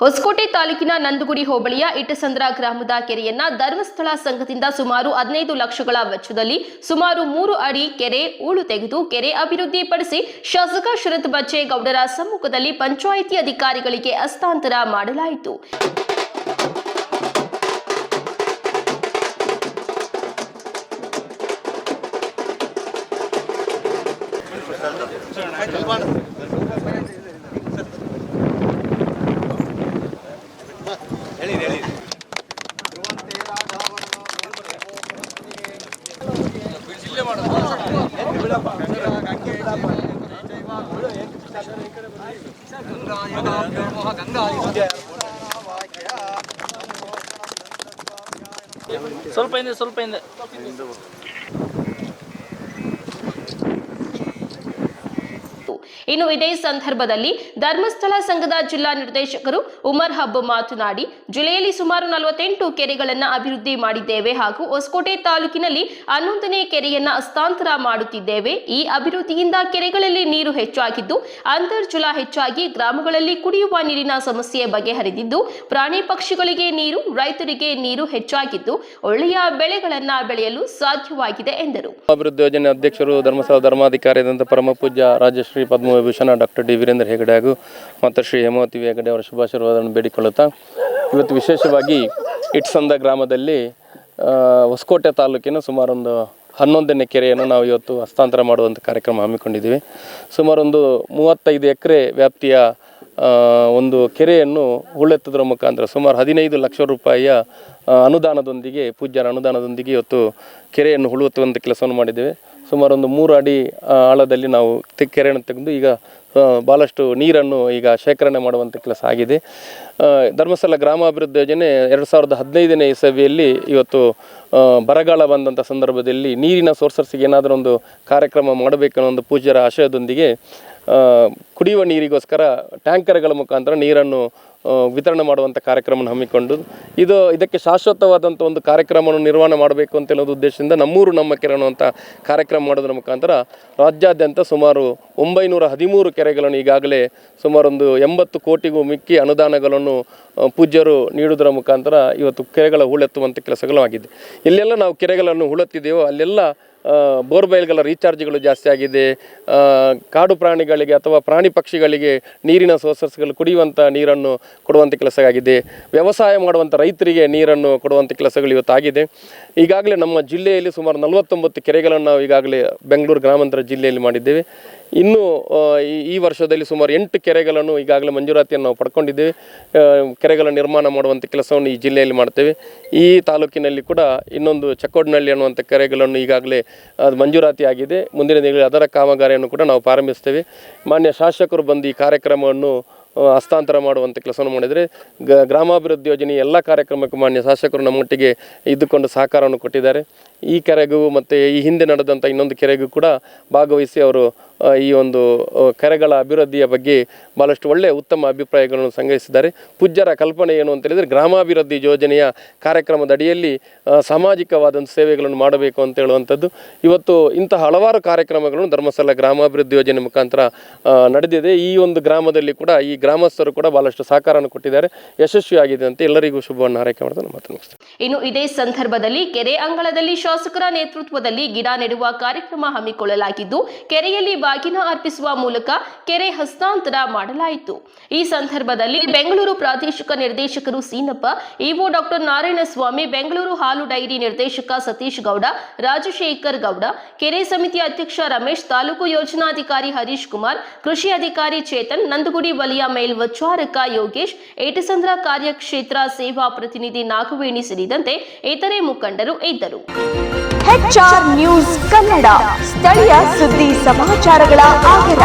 ಹೊಸಕೋಟೆ ತಾಲೂಕಿನ ನಂದಗುಡಿ ಹೋಬಳಿಯ ಇಟಸಂದ್ರ ಗ್ರಾಮದ ಕೆರೆಯನ್ನ ಧರ್ಮಸ್ಥಳ ಸಂಘದಿಂದ ಸುಮಾರು ಹದಿನೈದು ಲಕ್ಷಗಳ ವೆಚ್ಚದಲ್ಲಿ ಸುಮಾರು ಮೂರು ಅಡಿ ಕೆರೆ ಹೂಳು ತೆಗೆದು ಕೆರೆ ಅಭಿವೃದ್ಧಿಪಡಿಸಿ ಶಾಸಕ ಶರತ್ ಬಚ್ಚೇಗೌಡರ ಸಮ್ಮುಖದಲ್ಲಿ ಪಂಚಾಯಿತಿ ಅಧಿಕಾರಿಗಳಿಗೆ ಹಸ್ತಾಂತರ ಮಾಡಲಾಯಿತು. ಸ್ವಲ್ಪ ಹಿಂದೆ ಸ್ವಲ್ಪ ಹಿಂದೆ. ಇನ್ನು ಇದೇ ಸಂದರ್ಭದಲ್ಲಿ ಧರ್ಮಸ್ಥಳ ಸಂಘದ ಜಿಲ್ಲಾ ನಿರ್ದೇಶಕರು ಉಮರ್ ಹಬ್ ಮಾತನಾಡಿ, ಜಿಲ್ಲೆಯಲ್ಲಿ ಸುಮಾರು ನಲವತ್ತೆಂಟು ಕೆರೆಗಳನ್ನು ಅಭಿವೃದ್ಧಿ ಮಾಡಿದ್ದೇವೆ ಹಾಗೂ ಹೊಸಕೋಟೆ ತಾಲೂಕಿನಲ್ಲಿ ಹನ್ನೊಂದನೇ ಕೆರೆಯನ್ನ ಹಸ್ತಾಂತರ ಮಾಡುತ್ತಿದ್ದೇವೆ. ಈ ಅಭಿವೃದ್ಧಿಯಿಂದ ಕೆರೆಗಳಲ್ಲಿ ನೀರು ಹೆಚ್ಚಾಗಿದ್ದು, ಅಂತರ್ಜಲ ಹೆಚ್ಚಾಗಿ ಗ್ರಾಮಗಳಲ್ಲಿ ಕುಡಿಯುವ ನೀರಿನ ಸಮಸ್ಯೆ ಬಗೆಹರಿದಿದ್ದು, ಪ್ರಾಣಿ ಪಕ್ಷಿಗಳಿಗೆ ನೀರು, ರೈತರಿಗೆ ನೀರು ಹೆಚ್ಚಾಗಿದ್ದು, ಒಳ್ಳೆಯ ಬೆಳೆಗಳನ್ನ ಬೆಳೆಯಲು ಸಾಧ್ಯವಾಗಿದೆ ಎಂದರು. ಅಭಿವೃದ್ಧಿ ಯೋಜನೆ ಅಧ್ಯಕ್ಷರು ಧರ್ಮಸ್ಥಳ ಪರಮ ಪೂಜ್ಯ ರಾಜಶ್ರೀ ಪದ್ಮವಿಭೂಷಣ ಡಾಕ್ಟರ್ ಡಿ ವೀರೇಂದ್ರ ಹೆಗಡೆ ಹಾಗೂ ಮತ್ತು ಶ್ರೀ ಹೇಮಾವತಿ ಹೆಗಡೆ ಅವರ ಶುಭಾಶೀರ್ವಾದವನ್ನು ಬೇಡಿಕೊಳ್ಳುತ್ತಾ ಇವತ್ತು ವಿಶೇಷವಾಗಿ ಇಟ್ಸಂದ ಗ್ರಾಮದಲ್ಲಿ ಹೊಸಕೋಟೆ ತಾಲೂಕಿನ ಸುಮಾರೊಂದು ಹನ್ನೊಂದನೇ ಕೆರೆಯನ್ನು ನಾವು ಇವತ್ತು ಹಸ್ತಾಂತರ ಮಾಡುವಂಥ ಕಾರ್ಯಕ್ರಮ ಹಮ್ಮಿಕೊಂಡಿದ್ದೀವಿ. ಸುಮಾರೊಂದು ಮೂವತ್ತೈದು ಎಕರೆ ವ್ಯಾಪ್ತಿಯ ಒಂದು ಕೆರೆಯನ್ನು ಹೂಳೆತ್ತದರ ಮುಖಾಂತರ ಸುಮಾರು ಹದಿನೈದು ಲಕ್ಷ ರೂಪಾಯಿಯ ಅನುದಾನದೊಂದಿಗೆ, ಪೂಜ್ಯರ ಅನುದಾನದೊಂದಿಗೆ ಇವತ್ತು ಕೆರೆಯನ್ನು ಹುಳುತ್ತುವಂಥ ಕೆಲಸವನ್ನು ಮಾಡಿದ್ದೇವೆ. ಸುಮಾರು ಒಂದು ಮೂರು ಅಡಿ ಆಳದಲ್ಲಿ ನಾವು ಕೆರೆಯನ್ನು ತೆಗೆದು ಈಗ ಭಾಳಷ್ಟು ನೀರನ್ನು ಈಗ ಶೇಖರಣೆ ಮಾಡುವಂಥ ಕೆಲಸ ಆಗಿದೆ. ಧರ್ಮಸ್ಥಳ ಗ್ರಾಮಾಭಿವೃದ್ಧಿ ಯೋಜನೆ ಎರಡು ಸಾವಿರದ ಹದಿನೈದನೇ ಇಸವಿಯಲ್ಲಿ ಇವತ್ತು ಬರಗಾಲ ಬಂದಂಥ ಸಂದರ್ಭದಲ್ಲಿ ನೀರಿನ ಸೋರ್ಸಸ್ಗೆ ಏನಾದರೂ ಒಂದು ಕಾರ್ಯಕ್ರಮ ಮಾಡಬೇಕನ್ನೋ ಒಂದು ಪೂಜ್ಯರ ಆಶಯದೊಂದಿಗೆ ಕುಡಿಯುವ ನೀರಿಗೋಸ್ಕರ ಟ್ಯಾಂಕರ್ಗಳ ಮುಖಾಂತರ ನೀರನ್ನು ವಿತರಣೆ ಮಾಡುವಂಥ ಕಾರ್ಯಕ್ರಮವನ್ನು ಹಮ್ಮಿಕೊಂಡು, ಇದು ಇದಕ್ಕೆ ಶಾಶ್ವತವಾದಂಥ ಒಂದು ಕಾರ್ಯಕ್ರಮವನ್ನು ನಿರ್ವಹಣೆ ಮಾಡಬೇಕು ಅಂತ ಹೇಳೋದು ಉದ್ದೇಶದಿಂದ ನಮ್ಮೂರು ನಮ್ಮ ಕೆರೆ ಅನ್ನುವಂಥ ಕಾರ್ಯಕ್ರಮ ಮಾಡೋದ್ರ ಮುಖಾಂತರ ರಾಜ್ಯಾದ್ಯಂತ ಸುಮಾರು ಒಂಬೈನೂರ ಹದಿಮೂರು ಕೆರೆಗಳನ್ನು ಈಗಾಗಲೇ ಸುಮಾರೊಂದು ಎಂಬತ್ತು ಕೋಟಿಗೂ ಮಿಕ್ಕಿ ಅನುದಾನಗಳನ್ನು ಪೂಜ್ಯರು ನೀಡುವುದರ ಮುಖಾಂತರ ಇವತ್ತು ಕೆರೆಗಳ ಹೂಳೆತ್ತುವಂಥ ಕೆಲಸಗಳು ಆಗಿದೆ. ಎಲ್ಲೆಲ್ಲ ನಾವು ಕೆರೆಗಳನ್ನು ಹೂಳೆತ್ತಿದ್ದೇವೋ, ಅಲ್ಲೆಲ್ಲ ಬೋರ್ವೆಲ್ಗಳ ರೀಚಾರ್ಜ್ಗಳು ಜಾಸ್ತಿ ಆಗಿದೆ. ಕಾಡು ಪ್ರಾಣಿಗಳಿಗೆ ಅಥವಾ ಪ್ರಾಣಿ ಪಕ್ಷಿಗಳಿಗೆ ನೀರಿನ ಸೋರ್ಸಸ್ಗಳು ಕುಡಿಯುವಂಥ ನೀರನ್ನು ಕೊಡುವಂಥ ಕೆಲಸ ಆಗಿದೆ. ವ್ಯವಸಾಯ ಮಾಡುವಂಥ ರೈತರಿಗೆ ನೀರನ್ನು ಕೊಡುವಂಥ ಕೆಲಸಗಳು ಇವತ್ತಾಗಿದೆ. ಈಗಾಗಲೇ ನಮ್ಮ ಜಿಲ್ಲೆಯಲ್ಲಿ ಸುಮಾರು ನಲವತ್ತೊಂಬತ್ತು ಕೆರೆಗಳನ್ನು ನಾವು ಈಗಾಗಲೇ ಬೆಂಗಳೂರು ಗ್ರಾಮಾಂತರ ಜಿಲ್ಲೆಯಲ್ಲಿ ಮಾಡಿದ್ದೇವೆ. ಇನ್ನು ಈ- ವರ್ಷದಲ್ಲಿ ಸುಮಾರು ಎಂಟು ಕೆರೆಗಳನ್ನು ಈಗಾಗಲೇ ಮಂಜೂರಾತಿಯನ್ನು ನಾವು ಪಡ್ಕೊಂಡಿದ್ದೇವೆ. ಕೆರೆಗಳ ನಿರ್ಮಾಣ ಮಾಡುವಂಥ ಕೆಲಸವನ್ನು ಈ ಜಿಲ್ಲೆಯಲ್ಲಿ ಮಾಡ್ತೇವೆ. ಈ ತಾಲೂಕಿನಲ್ಲಿ ಕೂಡ ಇನ್ನೊಂದು ಚಕ್ಕೋಡ್ನಳ್ಳಿ ಅನ್ನುವಂಥ ಕೆರೆಗಳನ್ನು ಈಗಾಗಲೇ ಅದು ಮಂಜೂರಾತಿ ಆಗಿದೆ. ಮುಂದಿನ ದಿನಗಳಲ್ಲಿ ಅದರ ಕಾಮಗಾರಿಯನ್ನು ಕೂಡ ನಾವು ಪ್ರಾರಂಭಿಸ್ತೇವೆ. ಮಾನ್ಯ ಶಾಸಕರು ಬಂದು ಈ ಕಾರ್ಯಕ್ರಮವನ್ನು ಹಸ್ತಾಂತರ ಮಾಡುವಂಥ ಕೆಲಸವನ್ನು ಮಾಡಿದರೆ ಗ್ರಾಮಾಭಿವೃದ್ಧಿ ಯೋಜನೆ ಎಲ್ಲ ಕಾರ್ಯಕ್ರಮಕ್ಕೂ ಮಾನ್ಯ ಶಾಸಕರು ನಮ್ಮೊಟ್ಟಿಗೆ ಇದ್ದುಕೊಂಡು ಸಹಕಾರವನ್ನು ಕೊಟ್ಟಿದ್ದಾರೆ. ಈ ಕೆರೆಗೂ ಮತ್ತು ಈ ಹಿಂದೆ ನಡೆದಂಥ ಇನ್ನೊಂದು ಕೆರೆಗೂ ಕೂಡ ಭಾಗವಹಿಸಿ ಅವರು ಈ ಒಂದು ಕೆರೆಗಳ ಅಭಿವೃದ್ಧಿಯ ಬಗ್ಗೆ ಭಾಳಷ್ಟು ಒಳ್ಳೆಯ ಉತ್ತಮ ಅಭಿಪ್ರಾಯಗಳನ್ನು ಸಂಗ್ರಹಿಸಿದ್ದಾರೆ. ಪೂಜ್ಯರ ಕಲ್ಪನೆ ಏನು ಅಂತ ಹೇಳಿದರೆ ಗ್ರಾಮಾಭಿವೃದ್ಧಿ ಯೋಜನೆಯ ಕಾರ್ಯಕ್ರಮದ ಅಡಿಯಲ್ಲಿ ಸಾಮಾಜಿಕವಾದಂಥ ಸೇವೆಗಳನ್ನು ಮಾಡಬೇಕು ಅಂತ ಹೇಳುವಂಥದ್ದು. ಇವತ್ತು ಇಂತಹ ಹಲವಾರು ಕಾರ್ಯಕ್ರಮಗಳನ್ನು ಧರ್ಮಸ್ಥಳ ಗ್ರಾಮಾಭಿವೃದ್ಧಿ ಯೋಜನೆ ಮುಖಾಂತರ ನಡೆದಿದೆ. ಈ ಒಂದು ಗ್ರಾಮದಲ್ಲಿ ಕೂಡ, ಈ ಗ್ರಾಮಸ್ಥರು ಕೂಡ ಭಾಳಷ್ಟು ಸಹಕಾರವನ್ನು ಕೊಟ್ಟಿದ್ದಾರೆ. ಯಶಸ್ವಿಯಾಗಿದೆ ಅಂತ ಎಲ್ಲರಿಗೂ ಶುಭವನ್ನು ಹಾರೈಕೆ ಮಾಡೋದನ್ನು ನಾನು ಮಾತನ್ನು ಇನ್ನು ಇದೇ ಸಂದರ್ಭದಲ್ಲಿ ಕೆರೆ ಅಂಗಳದಲ್ಲಿ ಶಾಸಕರ ನೇತೃತ್ವದಲ್ಲಿ ಗಿಡ ನೆಡುವ ಕಾರ್ಯಕ್ರಮ ಹಮ್ಮಿಕೊಳ್ಳಲಾಗಿದ್ದು, ಕೆರೆಯಲ್ಲಿ ಬಾಗಿನ ಅರ್ಪಿಸುವ ಮೂಲಕ ಕೆರೆ ಹಸ್ತಾಂತರ ಮಾಡಲಾಯಿತು. ಈ ಸಂದರ್ಭದಲ್ಲಿ ಬೆಂಗಳೂರು ಪ್ರಾದೇಶಿಕ ನಿರ್ದೇಶಕರು ಸೀನಪ್ಪ, ಇಒ ಡಾಕ್ಟರ್ ನಾರಾಯಣಸ್ವಾಮಿ, ಬೆಂಗಳೂರು ಹಾಲು ಡೈರಿ ನಿರ್ದೇಶಕ ಸತೀಶ್ ಗೌಡ, ರಾಜಶೇಖರ್ ಗೌಡ, ಕೆರೆ ಸಮಿತಿ ಅಧ್ಯಕ್ಷ ರಮೇಶ್, ತಾಲೂಕು ಯೋಜನಾಧಿಕಾರಿ ಹರೀಶ್ ಕುಮಾರ್, ಕೃಷಿ ಅಧಿಕಾರಿ ಚೇತನ್, ನಂದಗುಡಿ ವಲಯ ಮೇಲ್ವಚಾರಕ ಯೋಗೇಶ್, ಏಟಸಂದ್ರ ಕಾರ್ಯಕ್ಷೇತ್ರ ಸೇವಾ ಪ್ರತಿನಿಧಿ ನಾಗವೇಣಿ ಸೇರಿದಂತೆ ಇತರೆ ಮುಖಂಡರು ಇದ್ದರು. ನ್ಯೂಸ್ ಕನ್ನಡ, ಸ್ಥಳೀಯ ಸುದ್ದಿ ಸಮಾಚಾರಗಳ ಆಗರ